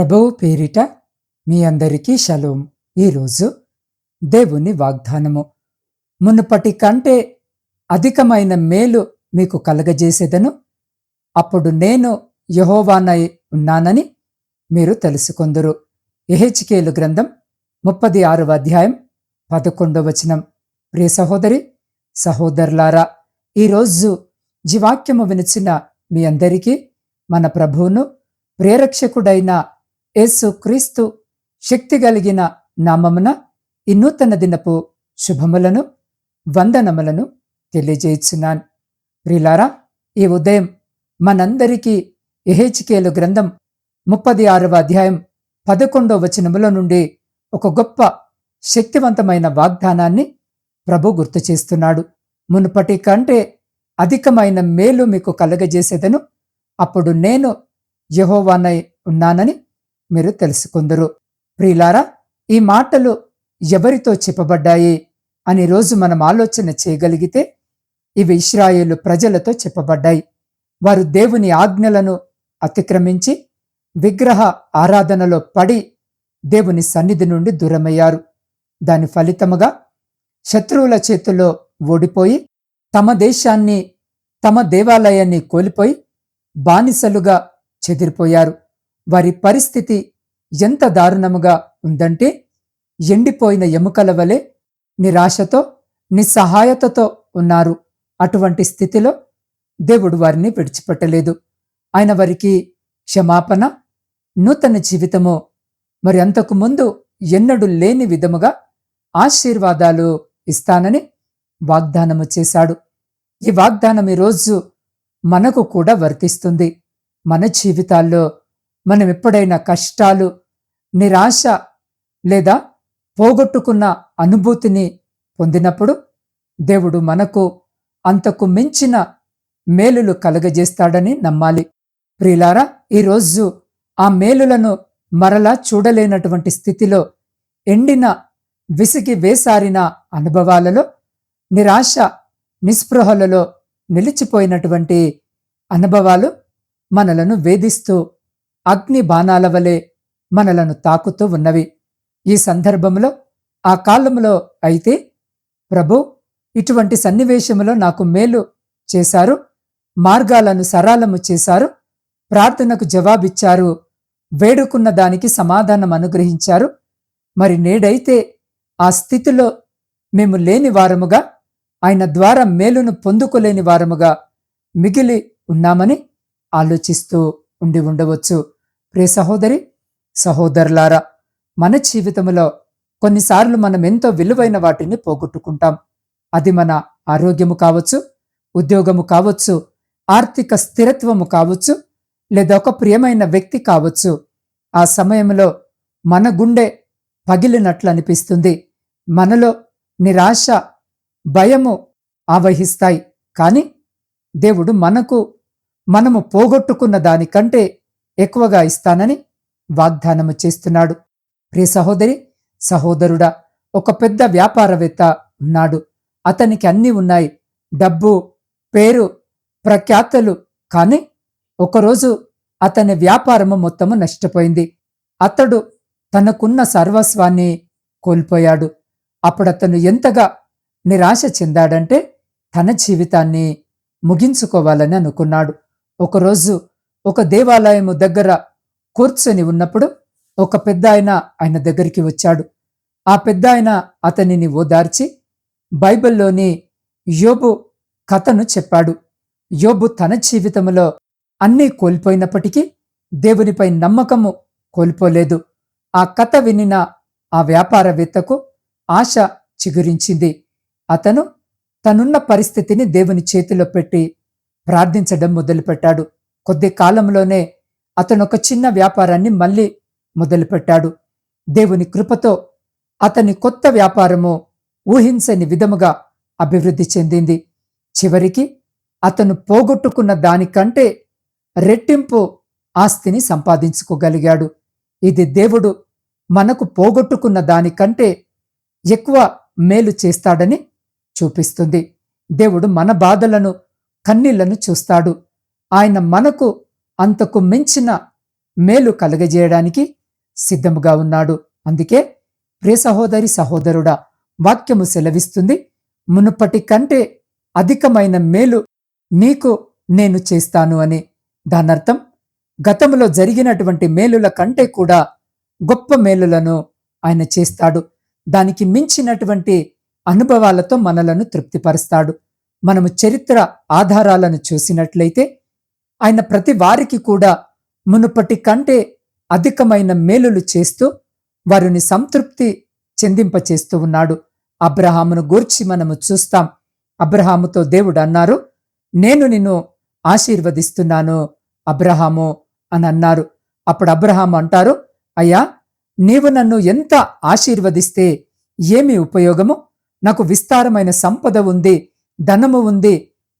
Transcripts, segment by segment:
ప్రభువు పేరిట మీ అందరికీ షలోం. ఈరోజు దేవుని వాగ్దానము. మునుపటి కంటే అధికమైన మేలు మీకు కలగజేసేదను. అప్పుడు నేను యహోవానై ఉన్నానని మీరు తెలుసుకొందురు. ఎహెచ్కేలు గ్రంథం ముప్పది ఆరవ అధ్యాయం పదకొండవ వచనం. ప్రియ సహోదరి సహోదరులారా ఈరోజు జీవాక్యము వినిచిన మీ అందరికీ మన ప్రభువును ప్రేరక్షకుడైన యేసు క్రీస్తు శక్తి కలిగిన నామమున ఈ నూతన దినపు శుభములను వందనములను తెలియజేయుచున్నాను. ప్రిలారా ఈ ఉదయం మనందరికీ ఎహెచ్కేలు గ్రంథం ముప్పది ఆరవ అధ్యాయం పదకొండవ వచనముల నుండి ఒక గొప్ప శక్తివంతమైన వాగ్దానాన్ని ప్రభు గుర్తు చేస్తున్నాడు. మునుపటి కంటే అధికమైన మేలు మీకు కలగజేసేదను అప్పుడు నేను యహోవానై ఉన్నానని మీరు తెలుసుకుందరు. ప్రియులారా ఈ మాటలు ఎవరితో చెప్పబడ్డాయి అని రోజు మనం ఆలోచన చేయగలిగితే ఇవి ఇస్రాయేలు ప్రజలతో చెప్పబడ్డాయి. వారు దేవుని ఆజ్ఞలను అతిక్రమించి విగ్రహ ఆరాధనలో పడి దేవుని సన్నిధి నుండి దూరమయ్యారు. దాని ఫలితముగా శత్రువుల చేతుల్లో ఓడిపోయి తమ దేశాన్ని తమ దేవాలయాన్ని కోల్పోయి బానిసలుగా చెదిరిపోయారు. వారి పరిస్థితి ఎంత దారుణముగా ఉందంటే ఎండిపోయిన ఎముకల వలె నిరాశతో నిస్సహాయతతో ఉన్నారు. అటువంటి స్థితిలో దేవుడు వారిని విడిచిపెట్టలేదు. ఆయన వారికి క్షమాపణ నూతన జీవితము మరి అంతకు ముందు ఎన్నడూ లేని విధముగా ఆశీర్వాదాలు ఇస్తానని వాగ్దానము చేశాడు. ఈ వాగ్దానం ఈరోజు మనకు కూడా వర్తిస్తుంది. మన జీవితాల్లో మనం ఎప్పుడైనా కష్టాలు నిరాశ లేదా పోగొట్టుకున్న అనుభూతిని పొందినప్పుడు దేవుడు మనకు అంతకు మించిన మేలులు కలగజేస్తాడని నమ్మాలి. ప్రియులారా ఈరోజు ఆ మేలులను మరలా చూడలేనటువంటి స్థితిలో ఎండిన విసిగి వేసారిన అనుభవాలలో నిరాశ నిస్పృహలలో నిలిచిపోయినటువంటి అనుభవాలు మనలను వేధిస్తూ అగ్ని బాణాల వలె మనలను తాకుతూ ఉన్నవి. ఈ సందర్భంలో ఆ కాలంలో అయితే ప్రభు ఇటువంటి సన్నివేశములో నాకు మేలు చేశారు మార్గాలను సరళము చేశారు ప్రార్థనకు జవాబిచ్చారు వేడుకున్న దానికి సమాధానం అనుగ్రహించారు. మరి నేడైతే ఆ స్థితిలో మేము లేని వారముగా ఆయన ద్వారా మేలును పొందుకోలేని వారముగా మిగిలి ఉన్నామని ఆలోచిస్తూ ఉండి ఉండవచ్చు. ప్రే సహోదరి సహోదరులారా మన జీవితంలో కొన్నిసార్లు మనం ఎంతో విలువైన వాటిని పోగొట్టుకుంటాం. అది మన ఆరోగ్యము కావచ్చు ఉద్యోగము కావచ్చు ఆర్థిక స్థిరత్వము కావచ్చు లేదా ఒక ప్రియమైన వ్యక్తి కావచ్చు. ఆ సమయంలో మన గుండె పగిలినట్లు అనిపిస్తుంది. మనలో నిరాశ భయము ఆవహిస్తాయి. కానీ దేవుడు మనకు మనము పోగొట్టుకున్న దానికంటే ఎక్కువగా ఇస్తానని వాగ్దానము చేస్తున్నాడు. ప్రియ సహోదరి సహోదరుడా ఒక పెద్ద వ్యాపారవేత్త ఉన్నాడు. అతనికి అన్నీ ఉన్నాయి. డబ్బు పేరు ప్రఖ్యాతలు కానీ ఒకరోజు అతని వ్యాపారము మొత్తము నష్టపోయింది. అతడు తనకున్న సర్వస్వాన్ని కోల్పోయాడు. అప్పుడతను ఎంతగా నిరాశ చెందాడంటే తన జీవితాన్ని ముగించుకోవాలని అనుకున్నాడు. ఒకరోజు ఒక దేవాలయము దగ్గర కూర్చొని ఉన్నప్పుడు ఒక పెద్ద ఆయన ఆయన దగ్గరికి వచ్చాడు. ఆ పెద్ద ఆయన అతనిని ఓదార్చి బైబిల్లోని యోబు కథను చెప్పాడు. యోబు తన జీవితంలో అన్నీ కోల్పోయినప్పటికీ దేవునిపై నమ్మకము కోల్పోలేదు. ఆ కథ వినిన ఆ వ్యాపారవేత్తకు ఆశ చిగురించింది. అతను తనున్న పరిస్థితిని దేవుని చేతిలో పెట్టి ప్రార్థించడం మొదలుపెట్టాడు. కొద్ది కాలంలోనే అతను ఒక చిన్న వ్యాపారాన్ని మళ్ళీ మొదలుపెట్టాడు. దేవుని కృపతో అతని కొత్త వ్యాపారము ఊహించని విధముగా అభివృద్ధి చెందింది. చివరికి అతను పోగొట్టుకున్న దానికంటే రెట్టింపు ఆస్తిని సంపాదించుకోగలిగాడు. ఇది దేవుడు మనకు పోగొట్టుకున్న దానికంటే ఎక్కువ మేలు చేస్తాడని చూపిస్తుంది. దేవుడు మన బాధలను కన్నీళ్ళను చూస్తాడు. ఆయన మనకు అంతకు మించిన మేలు కలుగజేయడానికి సిద్ధముగా ఉన్నాడు. అందుకే ప్రియ సహోదరి సహోదరుడా వాక్యము సెలవిస్తుంది. మునుపటి కంటే అధికమైన మేలు నీకు నేను చేస్తాను అని. దానర్థం గతంలో జరిగినటువంటి మేలుల కంటే కూడా గొప్ప మేలులను ఆయన చేస్తాడు. దానికి మించినటువంటి అనుభవాలతో మనలను తృప్తిపరుస్తాడు. మనము చరిత్ర ఆధారాలను చూసినట్లయితే ఆయన ప్రతి వారికి కూడా మునుపటి కంటే అధికమైన మేలులు చేస్తూ వారిని సంతృప్తి చెందింపచేస్తూ ఉన్నాడు. అబ్రహామును గూర్చి మనము చూస్తాం. అబ్రహాముతో దేవుడు అన్నారు నేను నిన్ను ఆశీర్వదిస్తున్నాను అబ్రహాము అని అన్నారు. అప్పుడు అబ్రహాము అంటారు అయ్యా నీవు నన్ను ఎంత ఆశీర్వదిస్తే ఏమి ఉపయోగము? నాకు విస్తారమైన సంపద ఉంది. ధనము ఉంది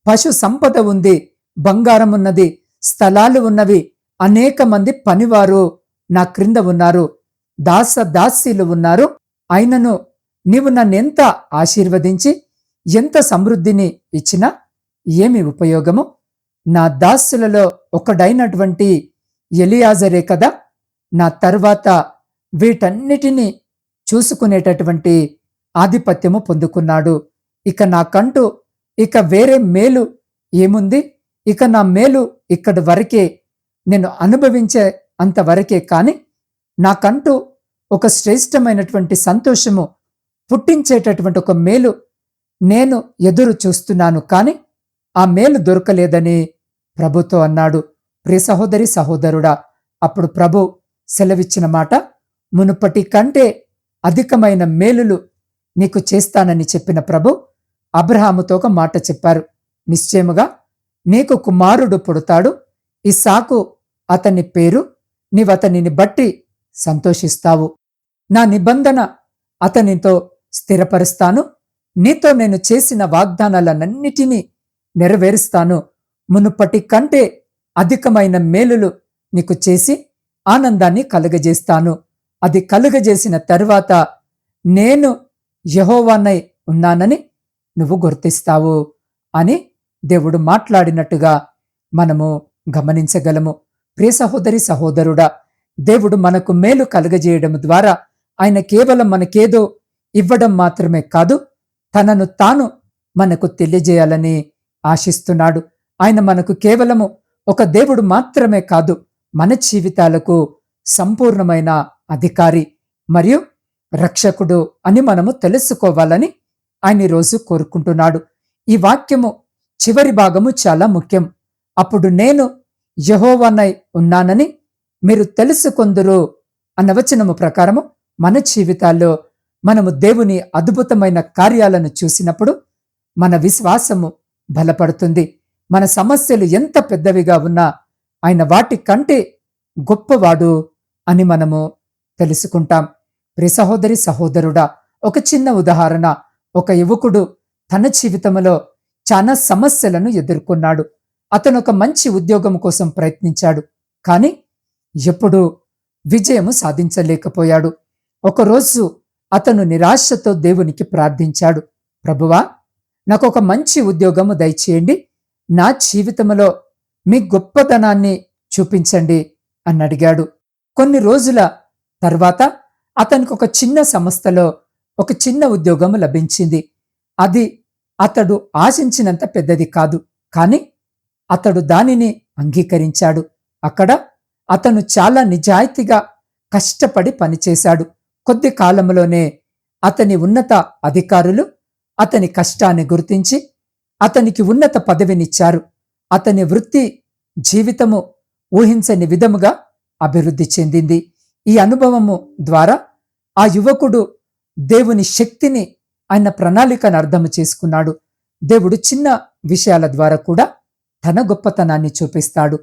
పశు సంపద ఉంది బంగారం ఉన్నది స్థలాలు ఉన్నవి. అనేక మంది పనివారు నా క్రింద ఉన్నారు. దాస దాసీలు ఉన్నారు. అయినను నీవు నన్నెంత ఆశీర్వదించి ఎంత సమృద్ధిని ఇచ్చినా ఏమి ఉపయోగము? నా దాసులలో ఒకడైనటువంటి ఎలియాజరే కదా. నా తర్వాత వీటన్నిటినీ చూసుకునేటటువంటి ఆధిపత్యము పొందుకున్నాడు. ఇక నాకంటూ ఇక వేరే మేలు ఏముంది? ఇక నా మేలు ఇక్కడి వరకే నేను అనుభవించే అంతవరకే కాని నాకంటూ ఒక శ్రేష్టమైనటువంటి సంతోషము పుట్టించేటటువంటి ఒక మేలు నేను ఎదురు చూస్తున్నాను కాని ఆ మేలు దొరకలేదని ప్రభుతో అన్నాడు. ప్రియ సహోదరి సహోదరుడా అప్పుడు ప్రభు సెలవిచ్చిన మాట మునుపటి కంటే అధికమైన మేలులు నీకు చేస్తానని చెప్పిన ప్రభు అబ్రహాముతో ఒక మాట చెప్పారు. నిశ్చయముగా నీకు కుమారుడు పుడతాడు. ఇస్సాకు అతని పేరు నీవతనిని బట్టి సంతోషిస్తావు. నా నిబంధన అతనితో స్థిరపరుస్తాను. నీతో నేను చేసిన వాగ్దానాలన్నిటినీ నెరవేరుస్తాను. మునుపటి కంటే అధికమైన మేలులు నీకు చేసి ఆనందాన్ని కలుగజేస్తాను. అది కలుగజేసిన తరువాత నేను యహోవానై ఉన్నానని నువ్వు గుర్తిస్తావు అని దేవుడు మాట్లాడినట్టుగా మనము గమనించగలము. ప్రియ సహోదరి సహోదరుడా దేవుడు మనకు మేలు కలుగజేయడం ద్వారా ఆయన కేవలం మనకేదో ఇవ్వడం మాత్రమే కాదు తనను తాను మనకు తెలియజేయాలని ఆశిస్తున్నాడు. ఆయన మనకు కేవలము ఒక దేవుడు మాత్రమే కాదు మన జీవితాలకు సంపూర్ణమైన అధికారి మరియు రక్షకుడు అని మనము తెలుసుకోవాలని ఆయన రోజు కోరుకుంటున్నాడు. ఈ వాక్యము చివరి భాగము చాలా ముఖ్యం. అప్పుడు నేను యహోవనై ఉన్నానని మీరు తెలుసుకొందురు అన్న వచనము ప్రకారము మన జీవితాల్లో మనము దేవుని అద్భుతమైన కార్యాలను చూసినప్పుడు మన విశ్వాసము బలపడుతుంది. మన సమస్యలు ఎంత పెద్దవిగా ఉన్నా ఆయన వాటి కంటే గొప్పవాడు అని మనము తెలుసుకుంటాం. ప్రి సహోదరి సహోదరుడా ఒక చిన్న ఉదాహరణ. ఒక యువకుడు తన జీవితంలో చాలా సమస్యలను ఎదుర్కొన్నాడు. అతను ఒక మంచి ఉద్యోగం కోసం ప్రయత్నించాడు. కానీ ఎప్పుడూ విజయము సాధించలేకపోయాడు. ఒకరోజు అతను నిరాశతో దేవునికి ప్రార్థించాడు. ప్రభువా నాకు ఒక మంచి ఉద్యోగము దయచేయండి. నా జీవితంలో మీ గొప్పతనాన్ని చూపించండి అని అడిగాడు. కొన్ని రోజుల తర్వాత అతనికి ఒక చిన్న సంస్థలో ఒక చిన్న ఉద్యోగం లభించింది. అది అతడు ఆశించినంత పెద్దది కాదు. కానీ అతడు దానిని అంగీకరించాడు. అక్కడ అతను చాలా నిజాయితీగా కష్టపడి పనిచేశాడు. కొద్ది కాలంలోనే అతని ఉన్నత అధికారులు అతని కష్టాన్ని గుర్తించి అతనికి ఉన్నత పదవినిచ్చారు. అతని వృత్తి జీవితము ఊహించని విధముగా అభివృద్ధి చెందింది. ఈ అనుభవము ద్వారా ఆ యువకుడు దేవుని శక్తిని ఆయన ప్రణాళికను అర్థం చేసుకున్నాడు. దేవుడు చిన్న విషయాల ద్వారా కూడా తన గొప్పతనాన్ని చూపిస్తాడు.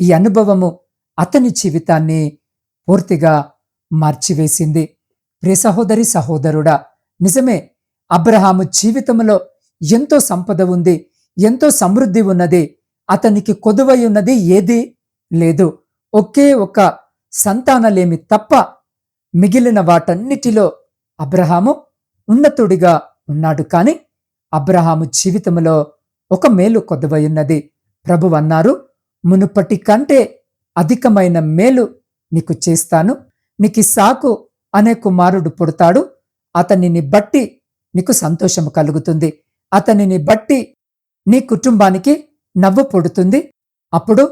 ఈ అనుభవము అతని జీవితాన్ని పూర్తిగా మార్చివేసింది. ప్రియ సహోదరి సహోదరుడా నిజమే అబ్రహాము జీవితంలో ఎంతో సంపద ఉంది ఎంతో సమృద్ధి ఉన్నది అతనికి కొదువై ఉన్నది ఏదీ లేదు. ఒకే ఒక సంతానలేమి తప్ప మిగిలిన వాటన్నిటిలో అబ్రహాము ఉన్నతుడిగా ఉన్నాడు కాని అబ్రహాము జీవితంలో ఒక మేలు కొద్దువయున్నది ప్రభు అన్నారు మునుపటి కంటే అధికమైన మేలు నీకు చేస్తాను. నీకు సాకు అనే కుమారుడు పుడతాడు. అతనిని బట్టి నీకు సంతోషము కలుగుతుంది. అతనిని బట్టి నీ కుటుంబానికి నవ్వు పుడుతుంది. అప్పుడు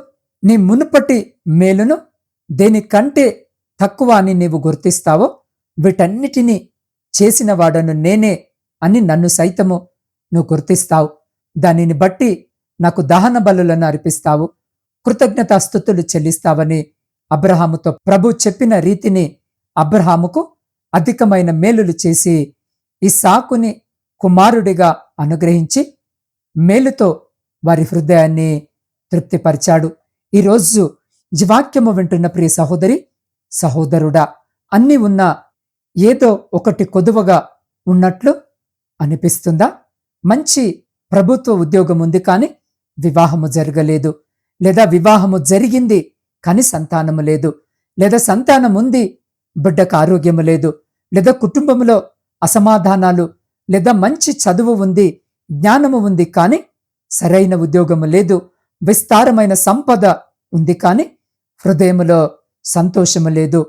నీ మునుపటి మేలును దేనికంటే తక్కువ అని నీవు గుర్తిస్తావో వీటన్నిటినీ చేసిన వాడను నేనే అని నన్ను సైతము నువ్వు గుర్తిస్తావు. దానిని బట్టి నాకు దహన బలులను అర్పిస్తావు. కృతజ్ఞతాస్థుతులు చెల్లిస్తావని అబ్రహాముతో ప్రభు చెప్పిన రీతిని అబ్రహాముకు అధికమైన మేలులు చేసి ఈ సాకుని కుమారుడిగా అనుగ్రహించి మేలుతో వారి హృదయాన్ని తృప్తిపరిచాడు. ఈరోజు జీవాక్యము వింటున్న ప్రియ సహోదరి సహోదరుడా అన్ని ఉన్నా ఏదో ఒకటి కొదువగా ఉన్నట్లు అనిపిస్తుందా? మంచి ప్రభుత్వ ఉద్యోగం ఉంది కానీ వివాహము జరగలేదు. లేదా వివాహము జరిగింది కానీ సంతానము లేదు. లేదా సంతానం ఉంది బిడ్డకు ఆరోగ్యము లేదు. లేదా కుటుంబంలో అసమాధానాలు లేదా మంచి చదువు ఉంది జ్ఞానము ఉంది కానీ సరైన ఉద్యోగము లేదు విస్తారమైన సంపద ఉంది కానీ హృదయములో సంతోషము లేదు.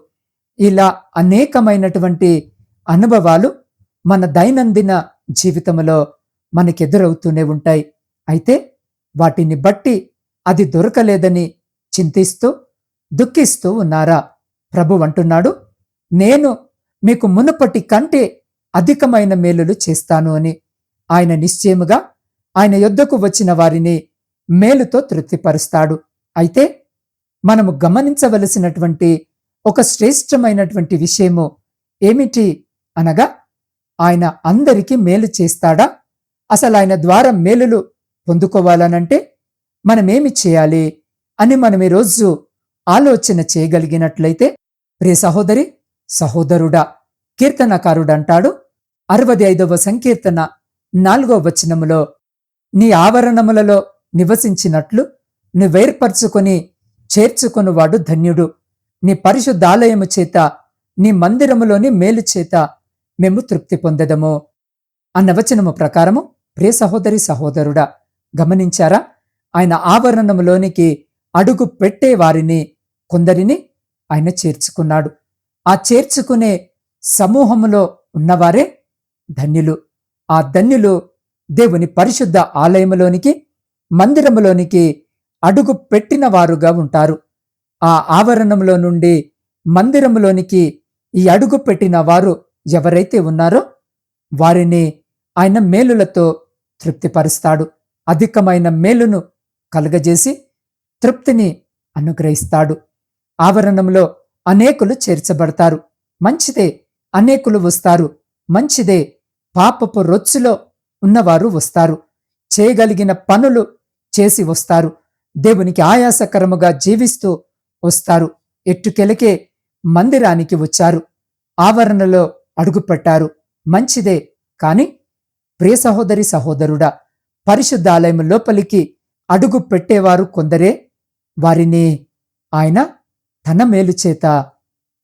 ఇలా అనేకమైనటువంటి అనుభవాలు మన దైనందిన జీవితంలో మనకెదురవుతూనే ఉంటాయి. అయితే వాటిని బట్టి అది దొరకలేదని చింతిస్తూ దుఃఖిస్తూ ఉన్నారా? ప్రభు అంటున్నాడు నేను మీకు మునుపటి కంటే అధికమైన మేలులు చేస్తాను అని. ఆయన నిశ్చయముగా ఆయన యొద్దకు వచ్చిన వారిని మేలుతో తృప్తిపరుస్తాడు. అయితే మనము గమనించవలసినటువంటి ఒక శ్రేష్టమైనటువంటి విషయము ఏమిటి అనగా ఆయన అందరికీ మేలు చేస్తాడా? అసలు ఆయన ద్వారా మేలులు పొందుకోవాలనంటే మనమేమి చేయాలి అని మనం ఈరోజు ఆలోచన చేయగలిగినట్లయితే ప్రియ సహోదరి సహోదరుడా కీర్తనకారుడంటాడు అరవది ఐదవ సంకీర్తన నాలుగో వచనములో నీ ఆవరణములలో నివసించినట్లు నువ్వేర్పరచుకొని చేర్చుకొనువాడు ధన్యుడు. నీ పరిశుద్ధాలయము చేత నీ మందిరములోని మేలు చేత మేము తృప్తి పొందదము. అన్న వచనము ప్రకారము ప్రియ సహోదరి సహోదరుడా గమనించారా? ఆయన ఆవరణములోనికి అడుగు పెట్టే వారిని కొందరిని ఆయన చేర్చుకున్నాడు. ఆ చేర్చుకునే సమూహములో ఉన్నవారే ధన్యులు. ఆ ధన్యులు దేవుని పరిశుద్ధ ఆలయములోనికి మందిరములోనికి అడుగు పెట్టిన వారుగా ఉంటారు. ఆ ఆవరణంలో నుండి మందిరంలోనికి ఈ అడుగు పెట్టిన వారు ఎవరైతే ఉన్నారో వారిని ఆయన మేలులతో తృప్తిపరుస్తాడు. అధికమైన మేలును కలుగజేసి తృప్తిని అనుగ్రహిస్తాడు. ఆవరణంలో అనేకులు చేర్చబడతారు. మంచిదే అనేకులు వస్తారు. మంచిదే పాపపు రొచ్చులో ఉన్నవారు వస్తారు. చేయగలిగిన పనులు చేసి వస్తారు. దేవునికి ఆయాసకరముగా జీవిస్తూ వస్తారు. ఎట్టుకెలకే మందిరానికి వచ్చారు. ఆవరణలో అడుగుపెట్టారు. మంచిదే కాని ప్రియ సహోదరి సహోదరుడా పరిశుద్ధాలయం లోపలికి అడుగు పెట్టేవారు కొందరే. వారిని ఆయన తన మేలు చేత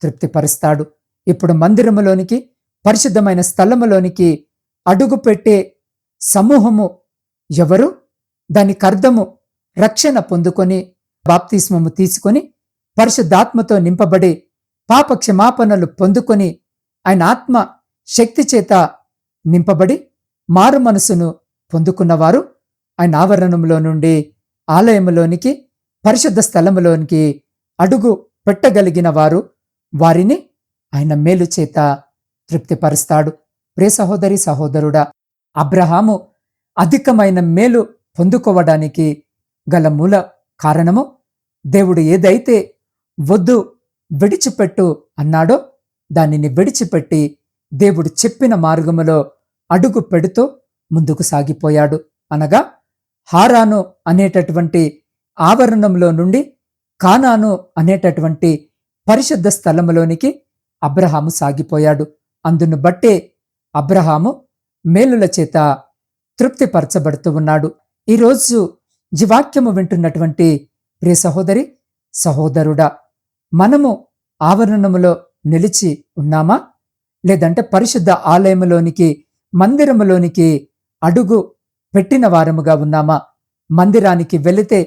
తృప్తిపరుస్తాడు. ఇప్పుడు మందిరములోనికి పరిశుద్ధమైన స్థలములోనికి అడుగు పెట్టే సమూహము ఎవరు? దానికి అర్థము రక్షణ పొందుకొని బాప్తిస్మము తీసుకొని పరిశుద్ధాత్మతో నింపబడి పాప క్షమాపణలు పొందుకొని ఆయన ఆత్మ శక్తి చేత నింపబడి మారు మనసును పొందుకున్నవారు ఆయన ఆవరణంలో నుండి ఆలయములోనికి పరిశుద్ధ స్థలములోనికి అడుగు పెట్టగలిగిన వారు వారిని ఆయన మేలు చేత తృప్తిపరుస్తాడు. ప్రే సహోదరి సహోదరుడా అబ్రహాము అధికమైన మేలు పొందుకోవడానికి గల మూల కారణము దేవుడు ఏదైతే వద్దు విడిచిపెట్టు అన్నాడో. దానిని విడిచిపెట్టి దేవుడు చెప్పిన మార్గములో అడుగు పెడుతూ ముందుకు సాగిపోయాడు. అనగా హారాను అనేటటువంటి ఆవరణంలో నుండి కానాను అనేటటువంటి పరిశుద్ధ స్థలములోనికి అబ్రహాము సాగిపోయాడు. అందును బట్టే అబ్రహాము మేలుల చేత తృప్తిపరచబడుతూ ఉన్నాడు. ఈరోజు జీవాక్యము వింటున్నటువంటి ప్రియ సహోదరి సహోదరుడా మనము ఆవరణములో నిలిచి ఉన్నామా? లేదంటే పరిశుద్ధ ఆలయములోనికి మందిరములోనికి అడుగు పెట్టిన వారముగా ఉన్నామా? మందిరానికి వెళితే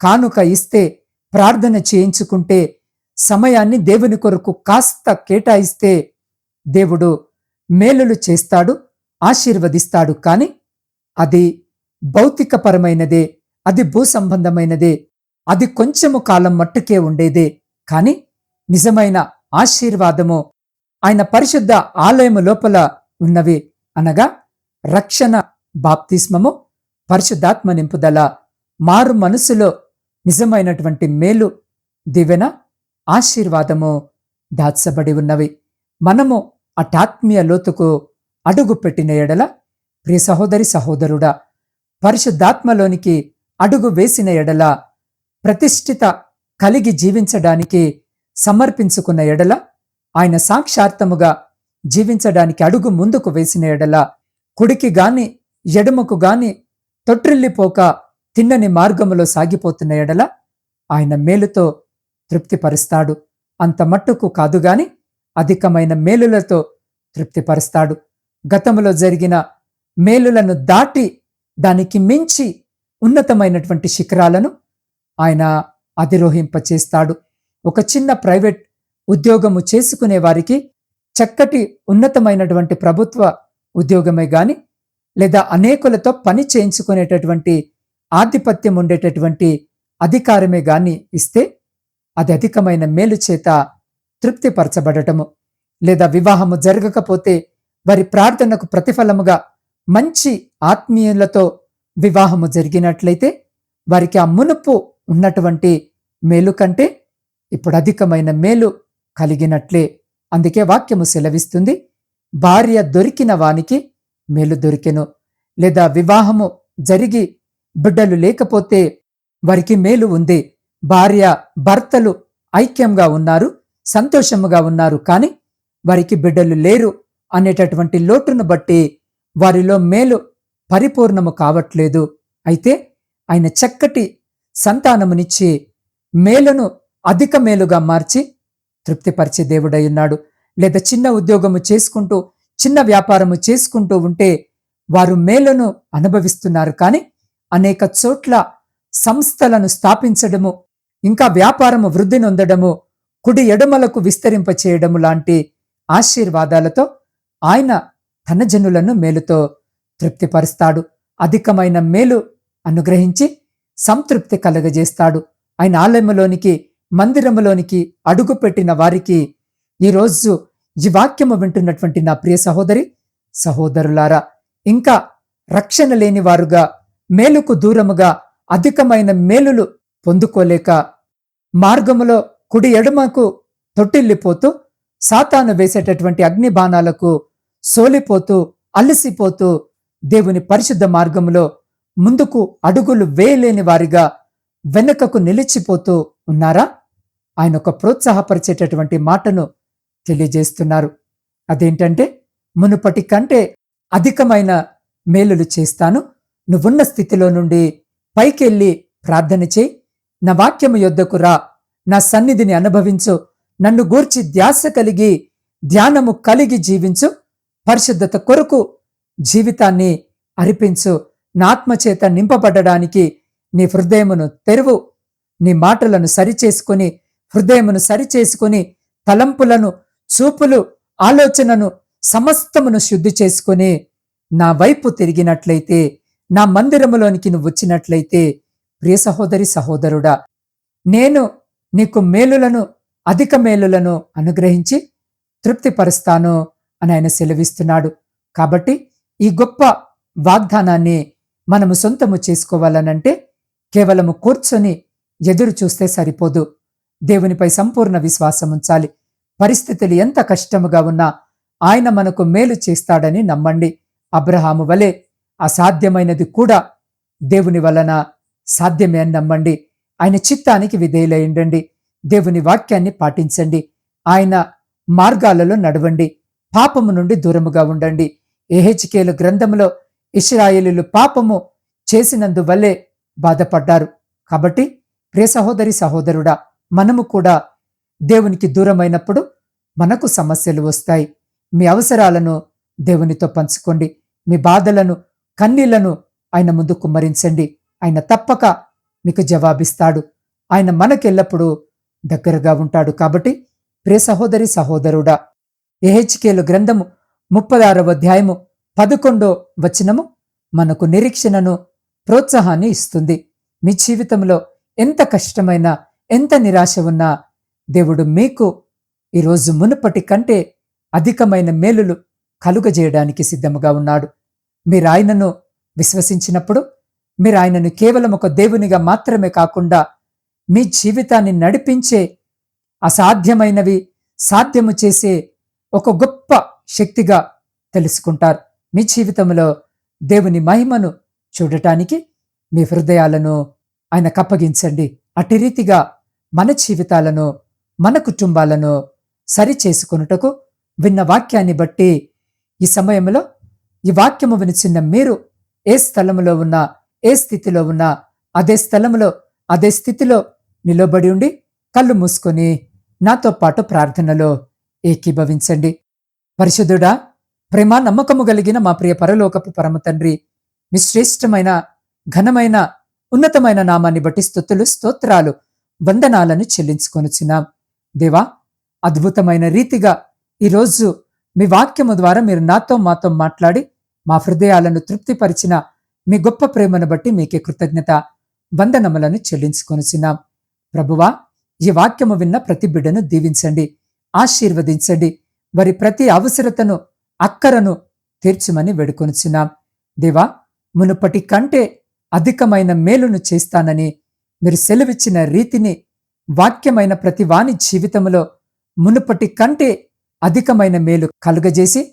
కానుక ఇస్తే ప్రార్థన చేయించుకుంటే సమయాన్ని దేవుని కొరకు కాస్త కేటాయిస్తే దేవుడు మేలులు చేస్తాడు ఆశీర్వదిస్తాడు. కాని అది భౌతికపరమైనదే అది భూ సంబంధమైనదే అది కొంచెము కాలం మట్టుకే ఉండేదే. కాని నిజమైన ఆశీర్వాదము ఆయన పరిశుద్ధ ఆలయము లోపల ఉన్నవి అనగా రక్షణ బాప్తిస్మము పరిశుద్ధాత్మ నింపుదల మారు మనసులో నిజమైనటువంటి మేలు దివెన ఆశీర్వాదము దాచబడి ఉన్నవి. మనము అటాత్మీయ లోతుకు అడుగు పెట్టిన ఎడల ప్రియ సహోదరి సహోదరుడా పరిశుద్ధాత్మలోనికి అడుగు వేసిన ఎడల ప్రతిష్ఠిత కలిగి జీవించడానికి సమర్పించుకున్న ఎడల ఆయన సాక్షార్థముగా జీవించడానికి అడుగు ముందుకు వేసిన ఎడల కుడికి గాని ఎడమకు గాని తొట్టిల్లిపోక తిన్నని మార్గములో సాగిపోతున్న ఎడల ఆయన మేలుతో తృప్తిపరుస్తాడు. అంత మట్టుకు కాదుగాని అధికమైన మేలులతో తృప్తిపరుస్తాడు. గతములో జరిగిన మేలులను దాటి దానికి మించి ఉన్నతమైనటువంటి శిఖరాలను ఆయన అధిరోహింపచేస్తాడు. ఒక చిన్న ప్రైవేట్ ఉద్యోగము చేసుకునే వారికి చక్కటి ఉన్నతమైనటువంటి ప్రభుత్వ ఉద్యోగమే గాని లేదా అనేకులతో పని చేయించుకునేటటువంటి ఆధిపత్యం ఉండేటటువంటి అధికారమే గాని ఇస్తే అది అధికమైన మేలు చేత తృప్తిపరచబడటము. లేదా వివాహము జరగకపోతే వారి ప్రార్థనకు ప్రతిఫలముగా మంచి ఆత్మీయులతో వివాహము జరిగినట్లయితే వారికి ఆ మునుపు ఉన్నటువంటి మేలు కంటే ఇప్పుడు అధికమైన మేలు కలిగినట్లే. అందుకే వాక్యము సెలవిస్తుంది భార్య దొరికిన వానికి మేలు దొరికెను లేదా వివాహము జరిగి బిడ్డలు లేకపోతే వారికి మేలు ఉంది. భార్య భర్తలు ఐక్యంగా ఉన్నారు సంతోషముగా ఉన్నారు కానీ వారికి బిడ్డలు లేరు అనేటటువంటి లోటును బట్టి వారిలో మేలు పరిపూర్ణము కావట్లేదు. అయితే ఆయన చక్కటి సంతానమునిచ్చి మేలును అధిక మేలుగా మార్చి తృప్తిపరిచే దేవుడై ఉన్నాడు. లేదా చిన్న ఉద్యోగము చేసుకుంటూ చిన్న వ్యాపారము చేసుకుంటూ ఉంటే వారు మేలును అనుభవిస్తున్నారు. కానీ అనేక చోట్ల సంస్థలను స్థాపించడము ఇంకా వ్యాపారము వృద్ధి నొందడము కుడి ఎడమలకు విస్తరింపచేయడము లాంటి ఆశీర్వాదాలతో ఆయన తన జనులను మేలుతో తృప్తిపరుస్తాడు. అధికమైన మేలు అనుగ్రహించి సంతృప్తి కలగజేస్తాడు. ఆయన ఆలయములోనికి మందిరములోనికి అడుగుపెట్టిన వారికి ఈరోజు ఈ వాక్యము వింటున్నటువంటి నా ప్రియ సహోదరి సహోదరులారా ఇంకా రక్షణ లేని వారుగా మేలుకు దూరముగా అధికమైన మేలులు పొందుకోలేక మార్గములో కుడి ఎడమకు తొట్టిల్లిపోతూ సాతాను వేసేటటువంటి అగ్ని బాణాలకు సోలిపోతూ అలసిపోతూ దేవుని పరిశుద్ధ మార్గములో ముందుకు అడుగులు వేయలేని వారిగా వెనుకకు నిలిచిపోతూ ఉన్నారా? ఆయన ఒక ప్రోత్సాహపరిచేటటువంటి మాటను తెలియజేస్తున్నారు. అదేంటంటే మునుపటి కంటే అధికమైన మేలులు చేస్తాను. నువ్వున్న స్థితిలో నుండి పైకెళ్ళి ప్రార్థన చేయి. నా వాక్యము యొద్దకు రా. నా సన్నిధిని అనుభవించు. నన్ను గూర్చి ధ్యాస కలిగి ధ్యానము కలిగి జీవించు. పరిశుద్ధత కొరకు జీవితాన్ని అర్పించు. నా ఆత్మచేత నింపబడడానికి నీ హృదయమును తెరువు. నీ మాటలను సరిచేసుకుని హృదయమును సరిచేసుకుని తలంపులను చూపులు ఆలోచనను సమస్తమును శుద్ధి చేసుకుని నా వైపు తిరిగినట్లయితే నా మందిరములోనికి నువ్వు వచ్చినట్లయితే ప్రియ సహోదరి సహోదరుడా నేను నీకు మేలులను అధిక మేలులను అనుగ్రహించి తృప్తిపరుస్తాను అని ఆయన సెలవిస్తున్నాడు. కాబట్టి ఈ గొప్ప వాగ్దానాన్ని మనము సొంతము చేసుకోవాలనంటే కేవలము కూర్చొని ఎదురు చూస్తే సరిపోదు. దేవునిపై సంపూర్ణ విశ్వాసం ఉంచాలి. పరిస్థితులు ఎంత కష్టముగా ఉన్నా ఆయన మనకు మేలు చేస్తాడని నమ్మండి. అబ్రహాము వలె అసాధ్యమైనది కూడా దేవుని వలన సాధ్యమే అని నమ్మండి. ఆయన చిత్తానికి విధేయులయ్యండి దేవుని వాక్యాన్ని పాటించండి. ఆయన మార్గాలలో నడవండి. పాపము నుండి దూరముగా ఉండండి. ఏహెచ్కేలు గ్రంథములో ఇస్రాయేలీలు పాపము చేసినందువల్లే బాధపడ్డారు. కాబట్టి ప్రియ సహోదరి సహోదరుడా మనము కూడా దేవునికి దూరమైనప్పుడు మనకు సమస్యలు వస్తాయి. మీ అవసరాలను దేవునితో పంచుకోండి. మీ బాధలను కన్నీళ్ళను ఆయన ముందు కుమ్మరించండి ఆయన తప్పక మీకు జవాబిస్తాడు. ఆయన మనకెల్లప్పుడూ దగ్గరగా ఉంటాడు. కాబట్టి ప్రియ సహోదరి సహోదరుడా ఎహెచ్కేలు గ్రంథము ముప్పదారవ అధ్యాయము పదకొండో వచనము మనకు నిరీక్షణను ప్రోత్సాహాన్ని ఇస్తుంది. మీ జీవితంలో ఎంత కష్టమైన ఎంత నిరాశ ఉన్నా దేవుడు మీకు ఈరోజు మునుపటి కంటే అధికమైన మేలులు కలుగజేయడానికి సిద్ధముగా ఉన్నాడు. మీరు ఆయనను విశ్వసించినప్పుడు మీరు ఆయనను కేవలం ఒక దేవునిగా మాత్రమే కాకుండా మీ జీవితాన్ని నడిపించే అసాధ్యమైనవి సాధ్యము చేసే ఒక గొప్ప శక్తిగా తెలుసుకుంటారు. మీ జీవితంలో దేవుని మహిమను చూడటానికి మీ హృదయాలను ఆయన కప్పగించండి. అటు రీతిగా మన జీవితాలను మన కుటుంబాలను సరి చేసుకొనుటకు విన్న వాక్యాన్ని బట్టి ఈ సమయంలో ఈ వాక్యము వినిచిన్న మీరు ఏ స్థలములో ఉన్నా ఏ స్థితిలో ఉన్నా అదే స్థలములో అదే స్థితిలో నిలబడి ఉండి కళ్ళు మూసుకొని నాతో పాటు ప్రార్థనలో ఏకీభవించండి. పరిశుద్ధుడా ప్రేమ నమ్మకము కలిగిన మా ప్రియ పరలోకపు పరమ తండ్రి మీ శ్రేష్టమైన ఘనమైన ఉన్నతమైన నామాన్ని బట్టి స్థుతులు స్తోత్రాలు వందనాలను చెల్లించుకొనుచున్నాం. దేవా అద్భుతమైన రీతిగా ఈరోజు మీ వాక్యము ద్వారా మీరు నాతో మాతో మాట్లాడి మా హృదయాలను తృప్తిపరిచిన మీ గొప్ప ప్రేమను బట్టి మీకే కృతజ్ఞత వందనములను చెల్లించుకొనుచున్నాం. ప్రభువా ఈ వాక్యము విన్న ప్రతి బిడ్డను దీవించండి ఆశీర్వదించండి. వారి ప్రతి అవసరతను అక్కరను తీర్చుమని వేడుకొనిచున్నాం. దేవా మునుపటి కంటే అధికమైన మేలును చేస్తానని మీరు సెలవిచ్చిన రీతిని వాక్యమైన ప్రతి వాని జీవితంలో మునుపటి కంటే అధికమైన మేలు కలుగజేసి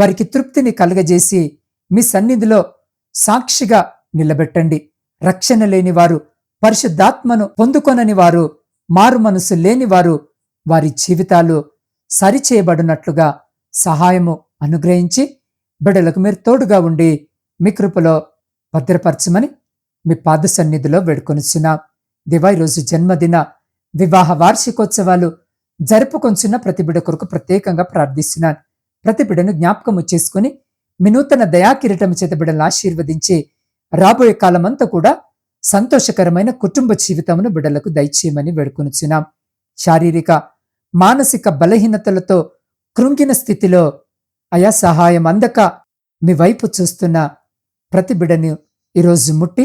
వారికి తృప్తిని కలుగజేసి మీ సన్నిధిలో సాక్షిగా నిలబెట్టండి. రక్షణ లేని వారు పరిశుద్ధాత్మను పొందుకొనని వారు మారు మనసు లేని వారు వారి జీవితాలు సరిచేయబడినట్లుగా సహాయము అనుగ్రహించి బిడలకు మీరు తోడుగా ఉండి మీ కృపలో భద్రపరచమని మీ పాద సన్నిధిలో వేడుకొనిచున్నాం. దివా ఈరోజు జన్మదిన వివాహ వార్షికోత్సవాలు జరుపుకొంచున్న ప్రతి బిడ కొరకు ప్రత్యేకంగా ప్రార్థిస్తున్నాను. ప్రతి బిడను జ్ఞాపకము చేసుకుని మీ నూతన దయాకిరీటం చేత బిడలను ఆశీర్వదించి రాబోయే కాలమంతా కూడా సంతోషకరమైన కుటుంబ జీవితమును బిడలకు దయచేయమని వేడుకొనిచున్నాం. శారీరక మానసిక బలహీనతలతో కృంగిన స్థితిలో అయా సహాయం అందక మీ వైపు చూస్తున్న ప్రతి బిడని ఈరోజు ముట్టి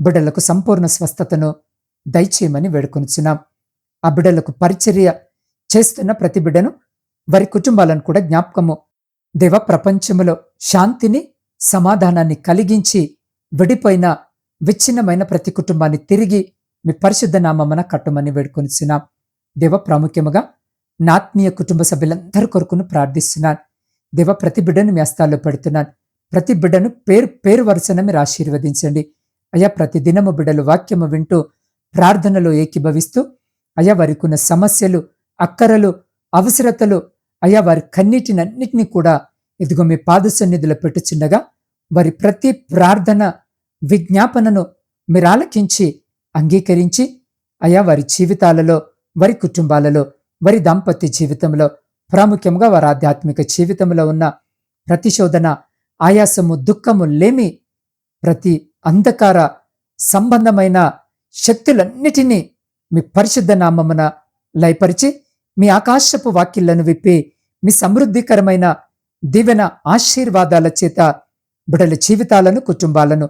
బిడలకు సంపూర్ణ స్వస్థతను దయచేయమని వేడుకొనిచున్నాం. ఆ బిడలకు పరిచర్య చేస్తున్న ప్రతి బిడను వారి కుటుంబాలను కూడా జ్ఞాపకము. దేవ ప్రపంచములో శాంతిని సమాధానాన్ని కలిగించి విడిపోయిన విచ్ఛిన్నమైన ప్రతి కుటుంబాన్ని తిరిగి మీ పరిశుద్ధ నామమున కట్టమని వేడుకొనిచున్నాం. దేవ ప్రాముఖ్యముగా నాత్మీయ కుటుంబ సభ్యులందరి కొరకును ప్రార్థిస్తున్నాను. దేవ ప్రతి బిడ్డను మీ అస్తాల్లో పెడుతున్నాను. ప్రతి బిడ్డను పేరు పేరు వరుసన మీరు ఆశీర్వదించండి. అయ్యా ప్రతి దినము బిడ్డలు వాక్యము వింటూ ప్రార్థనలో ఏకీభవిస్తూ అయ్యా వారికి ఉన్న సమస్యలు అక్కరలు అవసరతలు అయ్యా వారి కన్నిటినన్నిటినీ కూడా ఇదిగో మీ పాద సన్నిధిలో పెట్టుచుండగా వారి ప్రతి ప్రార్థన విజ్ఞాపనను మీరు ఆలకించి అంగీకరించి అయా వారి జీవితాలలో వారి కుటుంబాలలో వారి దాంపత్య జీవితంలో ప్రాముఖ్యంగా వారి ఆధ్యాత్మిక జీవితంలో ఉన్న ప్రతిశోధన ఆయాసము దుఃఖము లేమి ప్రతి అంధకార సంబంధమైన శక్తులన్నిటినీ మీ పరిశుద్ధ నామమున లయపరిచి మీ ఆకాశపు వాక్యలను విప్పి మీ సమృద్ధికరమైన దీవెన ఆశీర్వాదాల చేత బిడల జీవితాలను కుటుంబాలను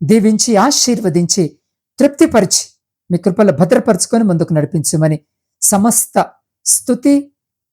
దీవించి ఆశీర్వదించి తృప్తిపరిచి మీ కృపలు భద్రపరుచుకొని ముందుకు నడిపించమని సమస్త స్థుతి